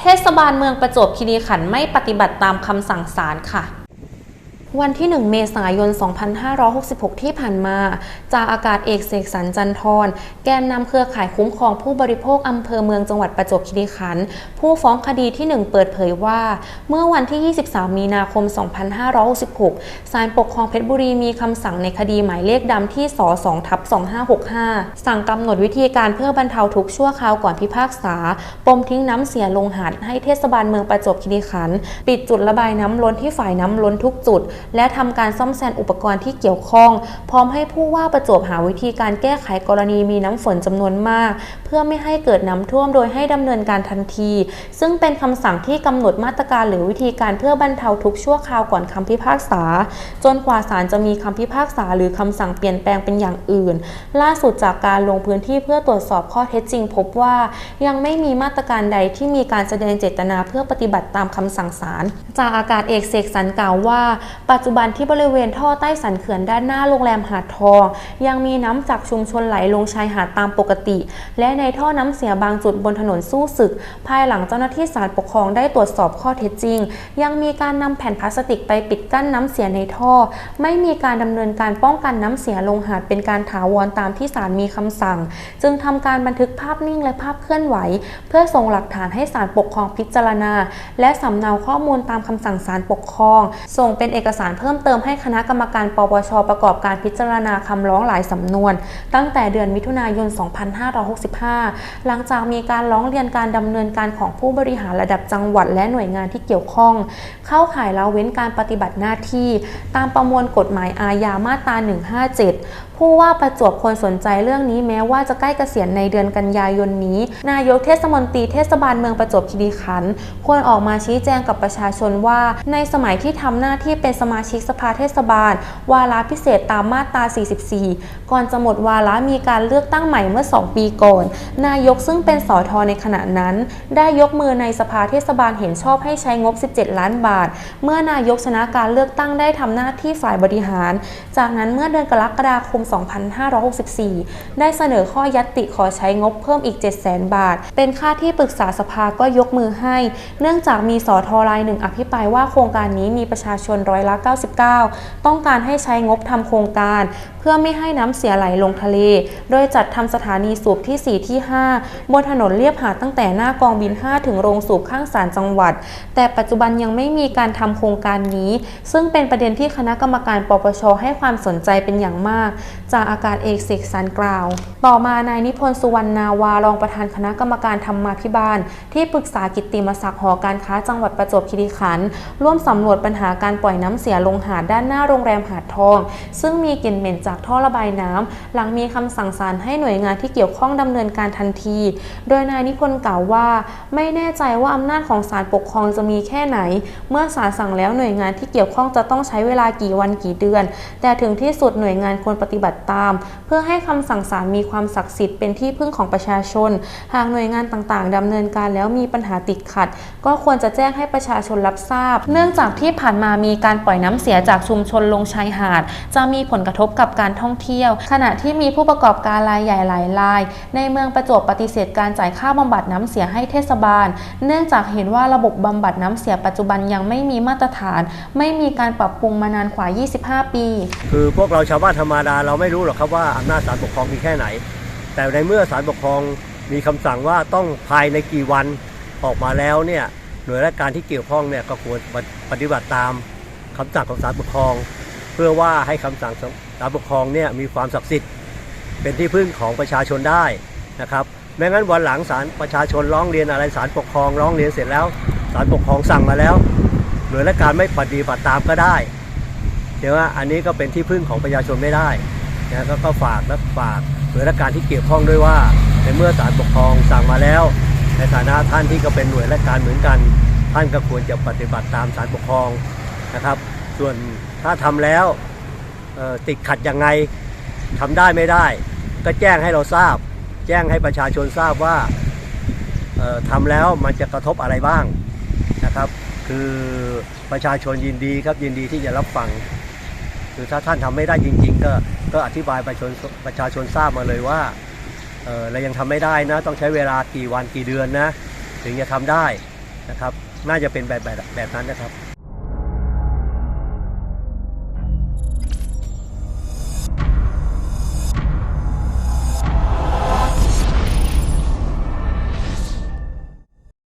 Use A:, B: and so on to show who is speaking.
A: เทศบาลเมืองประจวบคีรีขันธ์ไม่ปฏิบัติตามคำสั่งศาลค่ะ วันที่ 1 เมษายน 2566 ที่ผ่านมา จากอากาศเอกเสกสรรจันทร์แกนนำเครือข่ายคุ้มครองผู้บริโภคอำเภอเมืองจังหวัดประจวบคีรีขันธ์ผู้ฟ้องคดีที่ 1 เปิดเผยว่า เมื่อวันที่ 23 มีนาคม 2566 ศาลปกครองเพชรบุรีมีคำสั่งในคดีหมายเลขดำที่ส2ทับ2565 สั่งกำหนดวิธีการเพื่อบรรเทาทุกข์ชั่วคราวก่อนพิพากษา ปมทิ้งน้ำเสียลงหาดให้เทศบาลเมืองประจวบคีรีขันธ์ปิดจุดระบายน้ำล้นที่ฝ่ายน้ำล้นทุกจุดและทำการซ่อมแซมอุปกรณ์ที่เกี่ยวข้อง พร้อมให้ผู้ว่าประจวบหาวิธีการแก้ไขกรณีมีน้ำฝนจำนวนมาก เพื่อไม่ให้เกิดน้ำท่วมโดยให้ดำเนินการทันที ซึ่งเป็นคำสั่งที่กำหนดมาตรการหรือวิธีการเพื่อบรรเทาทุกชั่วคราวก่อนคำพิพากษา จนกว่าศาลจะมีคำพิพากษาหรือคำสั่งเปลี่ยนแปลงเป็นอย่างอื่น ล่าสุดจากการลงพื้นที่เพื่อตรวจสอบข้อเท็จจริง พบว่ายังไม่มีมาตรการใดที่มีการแสดงเจตนาเพื่อปฏิบัติตามคำสั่งศาลจากอากาศเอกเสกสรรกล่าวว่าปัจจุบันที่บริเวณท่อใต้สันเขื่อนด้านหน้าโรงแรมหาดทอง ยังมีน้ำจากชุมชนไหลลงชายหาดตามปกติ และในท่อน้ำเสียบางจุดบนถนนสู้ศึก ภายหลังเจ้าหน้าที่ศาลปกครองได้ตรวจสอบข้อเท็จจริง ยังมีการนำแผ่นพลาสติกไปปิดกั้นน้ำเสียในท่อ ไม่มีการดำเนินการป้องกันน้ำเสียลงหาดเป็นการถาวรตามที่ศาลมีคำสั่ง จึงทำการบันทึกภาพนิ่งและภาพเคลื่อนไหว เพื่อส่งหลักฐานให้ศาลปกครองพิจารณา และสำเนาข้อมูลตามคำสั่งศาลปกครอง ส่งเป็นเอกสสารเพิ่มเติมให้คณะกรรมการปปชประกอบการพิจารณาคำร้องหลายสำนวน ตั้งแต่เดือนมิถุนายน 2565 หลังจากมีการร้องเรียนการดำเนินการของผู้บริหารระดับจังหวัดและหน่วยงานที่เกี่ยวข้อง เข้าข่ายละเว้นการปฏิบัติหน้าที่ ตามประมวลกฎหมายอาญามาตรา 157 ผู้ว่าประจวบควรสนใจเรื่องนี้แม้ว่าจะใกล้เกษียณในเดือนกันยายนนี้ นายกเทศมนตรีเทศบาลเมืองประจวบคีรีขันธ์ควรออกมาชี้แจงกับประชาชนว่า ในสมัยที่ทำหน้าที่เป็นสมาชิกสภาเทศบาล วาระพิเศษตามมาตรา 44 ก่อนจะหมดวาระมีการเลือกตั้งใหม่เมื่อ 2 ปีก่อน นายกซึ่งเป็นสอทอในขณะนั้น ได้ยกมือในสภาเทศบาลเห็นชอบให้ใช้งบ 17 ล้านบาท เมื่อนายกชนะการเลือกตั้งได้ทำหน้าที่ฝ่ายบริหาร จากนั้นเมื่อเดือนกรกฎาคม 2564 ได้เสนอข้อยัตติขอใช้งบเพิ่มอีก 700,000 บาท เป็นค่าที่ปรึกษาสภาก็ยกมือให้ เนื่องจากมีสอทอรายหนึ่งอภิปรายว่าโครงการนี้มีประชาชนร้อยละ99 ต้องการให้ใช้งบทำโครงการ เพื่อไม่ให้น้ำเสียไหลลงทะเล โดยจัดทำสถานีสูบที่ 4 ที่ 5 บนถนนเลียบหาดตั้งแต่หน้ากองบิน 5 ถึงโรงสูบข้างศาลจังหวัด แต่ปัจจุบันยังไม่มีการทำโครงการนี้ ซึ่งเป็นประเด็นที่คณะกรรมการปปชให้ความสนใจเป็นอย่างมาก จากอากาศเอกเสกสรรกล่าว ต่อมานายนิพนธ์สุวรรณนาวารองประธานคณะกรรมการธรรมาภิบาล ที่ปรึกษากิตติมศักดิ์หอการค้าจังหวัดประจวบคีรีขันธ์ร่วมสำรวจปัญหาการปล่อยน้ำเสียียลงหาดด้านหน้าโรงแรมหาดทอง ซึ่งมีกลิ่นเหม็นจากท่อระบายน้ำหลังมีคำสั่งศาลให้หน่วยงานที่เกี่ยวข้องดำเนินการทันที โดยนายนิพนธ์กล่าวว่า ไม่แน่ใจว่าอำนาจของศาลปกครองจะมีแค่ไหน เมื่อศาลสั่งแล้วหน่วยงานที่เกี่ยวข้องจะต้องใช้เวลากี่วันกี่เดือน แต่ถึงที่สุดหน่วยงานควรปฏิบัติตาม เพื่อให้คำสั่งศาลมีความศักดิ์สิทธิ์เป็นที่พึ่งของประชาชน หากหน่วยงานต่างๆดำเนินการแล้วมีปัญหาติดขัด ก็ควรจะแจ้งให้ประชาชนรับทราบ เนื่องจากที่ผ่านมามีการปล่อยน้ำเสียจากชุมชนลงชายหาด จะมีผลกระทบกับการท่องเที่ยว ขณะที่มีผู้ประกอบการรายใหญ่หลายราย ในเมืองประจวบปฏิเสธการจ่ายค่าบำบัดน้ำเสียให้เทศบาล เนื่องจากเห็นว่าระบบบำบัดน้ำเสียปัจจุบันยังไม่มีมาตรฐาน ไม่มีการปรับปรุงมานานกว่า 25 ปี
B: คือพวกเราชาวบ้านธรรมดาเราไม่รู้หรอกครับว่าอำนาจศาลปกครองมีแค่ไหน แต่ในเมื่อศาลปกครองมีคำสั่งว่าต้องภายในกี่วันออกมาแล้วเนี่ยหน่วยราชการที่เกี่ยวข้องเนี่ยก็ควรปฏิบัติตาม คำสั่งของศาลปกครอง เพื่อว่าให้คำสั่งศาลปกครองเนี่ยมีความศักดิ์สิทธิ์ เป็นที่พึ่งของประชาชนได้นะครับไม่งั้นวันหลังศาลประชาชนร้องเรียนอะไรศาลปกครองร้องเรียนเสร็จแล้วศาลปกครองสั่งมาแล้วหน่วยราชการไม่ปฏิบัติตามก็ได้เดี๋ยวว่าอันนี้ก็เป็นที่พึ่งของประชาชนไม่ได้นะก็ก็ฝากและฝากหน่วยราชการที่เกี่ยวข้องด้วยว่าในเมื่อศาลปกครองสั่งมาแล้ว ในฐานะท่านที่ก็เป็นหน่วยราชการเหมือนกัน ท่านก็ควรจะปฏิบัติตามศาลปกครอง นะครับ ส่วนถ้าทำแล้วติดขัดยังไงทำได้ไม่ได้ ก็แจ้งให้เราทราบ แจ้งให้ประชาชนทราบว่าเอ่อทำแล้วมันจะกระทบอะไรบ้างนะครับ คือประชาชนยินดีครับยินดีที่จะรับฟังคือถ้าท่านทำไม่ได้จริง ๆ ก็ก็อธิบายประชาชนประชาชนทราบมาเลยว่าเออเรายังทำไม่ได้นะ ต้องใช้เวลากี่วันกี่เดือนนะ ถึงจะทำได้นะครับ น่าจะเป็นแบบแบบแบบนั้นนะครับ